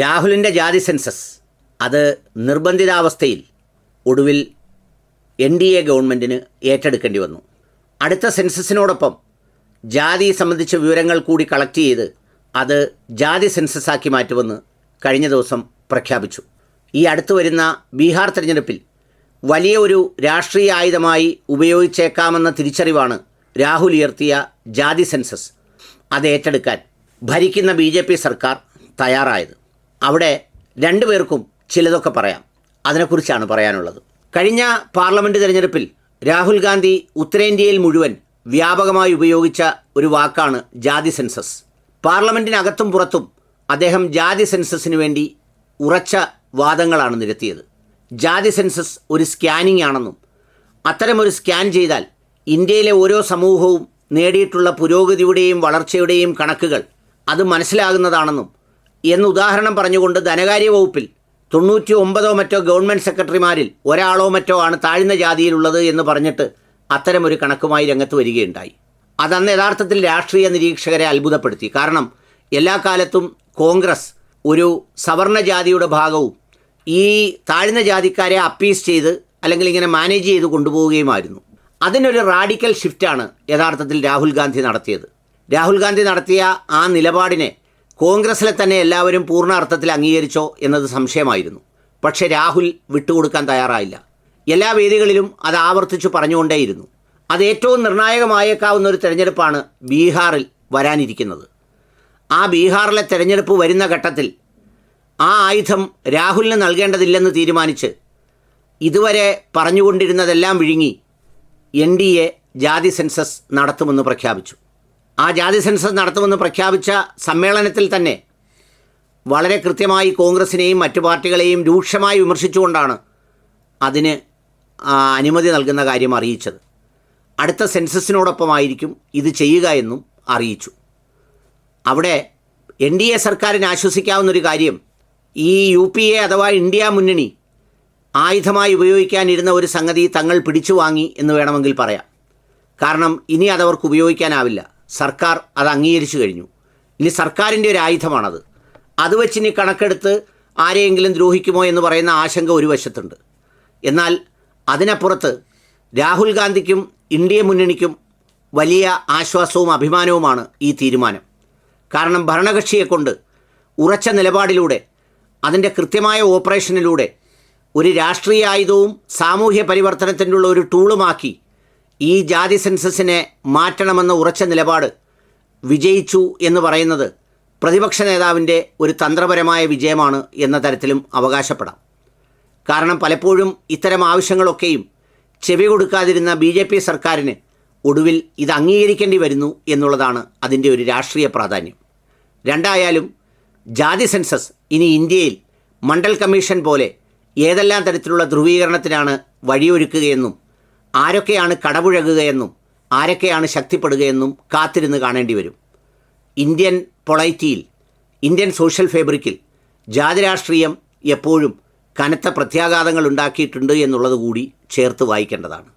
രാഹുലിന്റെ ജാതി സെൻസസ്. അത് നിർബന്ധിതാവസ്ഥയിൽ ഒടുവിൽ എൻ ഡി എ ഗവൺമെന്റിന് ഏറ്റെടുക്കേണ്ടി വന്നു. അടുത്ത സെൻസസിനോടൊപ്പം ജാതി സംബന്ധിച്ച വിവരങ്ങൾ കൂടി കളക്ട് ചെയ്ത് അത് ജാതി സെൻസസാക്കി മാറ്റുമെന്ന് കഴിഞ്ഞ ദിവസം പ്രഖ്യാപിച്ചു. ഈ അടുത്തു വരുന്ന ബീഹാർ തെരഞ്ഞെടുപ്പിൽ വലിയ ഒരു രാഷ്ട്രീയ ആയുധമായി ഉപയോഗിച്ചേക്കാമെന്ന തിരിച്ചറിവാണ് രാഹുൽ ഉയർത്തിയ ജാതി സെൻസസ്. അത് ഏറ്റെടുക്കാൻ ഭരിക്കുന്ന ബി സർക്കാർ തയ്യാറായത്. അവിടെ രണ്ടുപേർക്കും ചിലതൊക്കെ പറയാം. അതിനെക്കുറിച്ചാണ് പറയാനുള്ളത്. കഴിഞ്ഞ പാർലമെന്റ് തിരഞ്ഞെടുപ്പിൽ രാഹുൽ ഗാന്ധി ഉത്തരേന്ത്യയിൽ മുഴുവൻ വ്യാപകമായി ഉപയോഗിച്ച ഒരു വാക്കാണ് ജാതി സെൻസസ്. പാർലമെന്റിനകത്തും പുറത്തും അദ്ദേഹം ജാതി സെൻസസിന് വേണ്ടി ഉറച്ച വാദങ്ങളാണ് നിരത്തിയത്. ജാതി സെൻസസ് ഒരു സ്കാനിംഗ് ആണെന്നും അത്തരമൊരു സ്കാൻ ചെയ്താൽ ഇന്ത്യയിലെ ഓരോ സമൂഹവും നേടിയിട്ടുള്ള പുരോഗതിയുടെയും വളർച്ചയുടെയും കണക്കുകൾ അത് മനസ്സിലാകുന്നതാണെന്നും എന്ന് ഉദാഹരണം പറഞ്ഞുകൊണ്ട് ധനകാര്യ വകുപ്പിൽ തൊണ്ണൂറ്റി ഒമ്പതോ മറ്റോ ഗവൺമെന്റ് സെക്രട്ടറിമാരിൽ ഒരാളോ മറ്റോ ആണ് താഴ്ന്ന ജാതിയിലുള്ളത് എന്ന് പറഞ്ഞിട്ട് അത്തരമൊരു കണക്കുമായി രംഗത്ത് വരികയുണ്ടായി. അതന്ന് യഥാർത്ഥത്തിൽ രാഷ്ട്രീയ നിരീക്ഷകരെ അത്ഭുതപ്പെടുത്തി. കാരണം എല്ലാ കാലത്തും കോൺഗ്രസ് ഒരു സവർണ ജാതിയുടെ ഭാഗവും ഈ താഴ്ന്ന ജാതിക്കാരെ അപ്പീസ് ചെയ്ത് അല്ലെങ്കിൽ ഇങ്ങനെ മാനേജ് ചെയ്ത് കൊണ്ടുപോവുകയുമായിരുന്നു. അതിനൊരു റാഡിക്കൽ ഷിഫ്റ്റാണ് യഥാർത്ഥത്തിൽ രാഹുൽ ഗാന്ധി നടത്തിയത്. രാഹുൽ ഗാന്ധി നടത്തിയ ആ നിലപാടിനെ കോൺഗ്രസ്സിലെ തന്നെ എല്ലാവരും പൂർണ അർത്ഥത്തിൽ അംഗീകരിച്ചോ എന്നത് സംശയമായിരുന്നു. പക്ഷെ രാഹുൽ വിട്ടുകൊടുക്കാൻ തയ്യാറായില്ല. എല്ലാ വേദികളിലും അത് ആവർത്തിച്ചു പറഞ്ഞുകൊണ്ടേയിരുന്നു. അത് ഏറ്റവും നിർണായകമായേക്കാവുന്ന ഒരു തെരഞ്ഞെടുപ്പാണ് ബീഹാറിൽ വരാനിരിക്കുന്നത്. ആ ബീഹാറിലെ തെരഞ്ഞെടുപ്പ് വരുന്ന ഘട്ടത്തിൽ ആ ആയുധം രാഹുലിന് നൽകേണ്ടതില്ലെന്ന് തീരുമാനിച്ച് ഇതുവരെ പറഞ്ഞുകൊണ്ടിരുന്നതെല്ലാം വിഴുങ്ങി എൻ ഡി എ ജാതി സെൻസസ് നടത്തുമെന്ന് പ്രഖ്യാപിച്ചു. ആ ജാതി സെൻസസ് നടത്തുമെന്ന് പ്രഖ്യാപിച്ച സമ്മേളനത്തിൽ തന്നെ വളരെ കൃത്യമായി കോൺഗ്രസിനെയും മറ്റു പാർട്ടികളെയും രൂക്ഷമായി വിമർശിച്ചുകൊണ്ടാണ് അതിന് അനുമതി നൽകുന്ന കാര്യം അറിയിച്ചത്. അടുത്ത സെൻസസിനോടൊപ്പമായിരിക്കും ഇത് ചെയ്യുക എന്നും അറിയിച്ചു. അവിടെ എൻ ഡി എ സർക്കാരിന് ആശ്വസിക്കാവുന്നൊരു കാര്യം ഈ യു പി എ അഥവാ ഇന്ത്യ മുന്നണി ആയുധമായി ഉപയോഗിക്കാനിരുന്ന ഒരു സംഗതി തങ്ങൾ പിടിച്ചു വാങ്ങി എന്ന് വേണമെങ്കിൽ പറയാം. കാരണം ഇനി അതവർക്ക് ഉപയോഗിക്കാനാവില്ല. സർക്കാർ അത് അംഗീകരിച്ചു കഴിഞ്ഞു. ഇനി സർക്കാരിന്റെ ഒരു ആയുധമാണത്. അത് വെച്ച് ഇനി കണക്കെടുത്ത് ആരെയെങ്കിലും ദ്രോഹിക്കുമോ എന്ന് പറയുന്ന ആശങ്ക ഒരു വശത്തുണ്ട്. എന്നാൽ അതിനപ്പുറത്ത് രാഹുൽ ഗാന്ധിക്കും ഇന്ത്യ മുന്നണിക്കും വലിയ ആശ്വാസവും അഭിമാനവുമാണ് ഈ തീരുമാനം. കാരണം ഭരണകക്ഷിയെ കൊണ്ട് ഉറച്ച നിലപാടിലൂടെ അതിന്റെ കൃത്യമായ ഓപ്പറേഷനിലൂടെ ഒരു രാഷ്ട്രീയ ആയുധവും സാമൂഹ്യ പരിവർത്തനത്തിനുള്ള ഒരു ടൂളുമാക്കി ഈ ജാതി സെൻസസിനെ മാറ്റണമെന്ന ഉറച്ച നിലപാട് വിജയിച്ചു എന്ന് പറയുന്നത് പ്രതിപക്ഷ നേതാവിന്റെ ഒരു തന്ത്രപരമായ വിജയമാണ് എന്ന തരത്തിലും അവകാശപ്പെടാം. കാരണം പലപ്പോഴും ഇത്തരം ആവശ്യങ്ങളൊക്കെയും ചെവി കൊടുക്കാതിരുന്ന ബി ജെ പി സർക്കാരിന് ഒടുവിൽ ഇത് അംഗീകരിക്കേണ്ടി വരുന്നു എന്നുള്ളതാണ് അതിന്റെ ഒരു രാഷ്ട്രീയ പ്രാധാന്യം. രണ്ടായാലും ജാതി സെൻസസ് ഇനി ഇന്ത്യയിൽ മണ്ഡൽ കമ്മീഷൻ പോലെ ഏതെല്ലാം തരത്തിലുള്ള ധ്രുവീകരണത്തിനാണ് വഴിയൊരുക്കുകയെന്നും ആരൊക്കെയാണ് കടപുഴകുകയെന്നും ആരൊക്കെയാണ് ശക്തിപ്പെടുകയെന്നും കാത്തിരുന്ന് കാണേണ്ടി വരും. ഇന്ത്യൻ പൊളൈറ്റിയിൽ ഇന്ത്യൻ സോഷ്യൽ ഫേബ്രിക്കിൽ ജാതിരാഷ്ട്രീയം എപ്പോഴും കനത്ത പ്രത്യാഘാതങ്ങൾ ഉണ്ടാക്കിയിട്ടുണ്ട് എന്നുള്ളത് കൂടി ചേർത്ത് വായിക്കേണ്ടതാണ്.